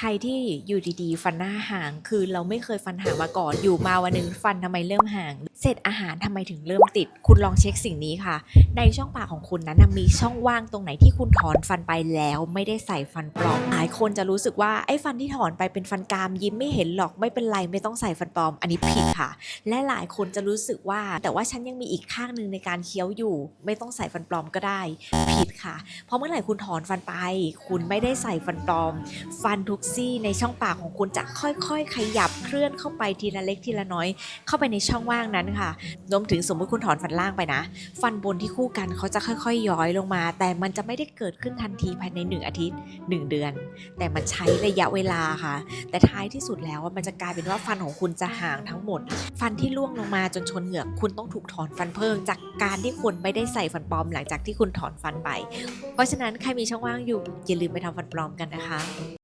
ใครที่อยู่ดีๆ ฟันหน้าห่าง คือเราไม่เคยฟันห่างมาก่อน อยู่มาวันนึงฟันทำไมเริ่มห่าง เศษอาหารทำไมถึงเริ่มติด คุณลองเช็คสิ่งนี้ค่ะ ในช่องปากของคุณนั้นมีช่องว่างตรงไหนที่คุณถอนฟันไปแล้วไม่ได้ใส่ฟันปลอม หลายคนจะรู้สึกว่าไอ้ฟันที่ถอนไปเป็นฟันกรามยิ้มไม่เห็นหรอกไม่เป็นไรไม่ต้องใส่ฟันปลอม อันนี้ผิดค่ะ และหลายคนจะรู้สึกว่า แต่ว่าฉันยังมีอีกข้างหนึ่งในการเคี้ยวอยู่ ไม่ต้องใส่ฟันปลอมก็ได้ ผิดค่ะ เพราะเมื่อไหร่คุณถอนฟันไป คุณไม่ได้ใส่ฟันปลอม ฟันทุกซี่ในช่องปากของคุณจะค่อยๆ ขยับเคลื่อนเข้าไปทีละเล็กทีละน้อย เข้าไปในช่องว่างนั้นค่ะรวมถึงสมมติคุณถอนฟันล่างไปนะ ฟันบนที่คู่กันเขาจะค่อยๆ ย้อยลงมา แต่มันจะไม่ได้เกิดขึ้นทันทีภายในหนึ่งอาทิตย์ 1 เดือน แต่มันใช้ระยะเวลาค่ะ แต่ท้ายที่สุดแล้วมันจะกลายเป็นว่าฟันของคุณจะห่างทั้งหมด ฟันที่ล่วงลงมาจนชนเหงือกคุณต้องถูกถอนฟันเพิ่มจากการที่คุณไม่ได้ใส่ฟันปลอมหลังจากที่คุณถอนฟันไป เพราะฉะนั้นใครมีช่องว่างอยู่อย่าลืมไปทำฟันปลอมกันนะคะ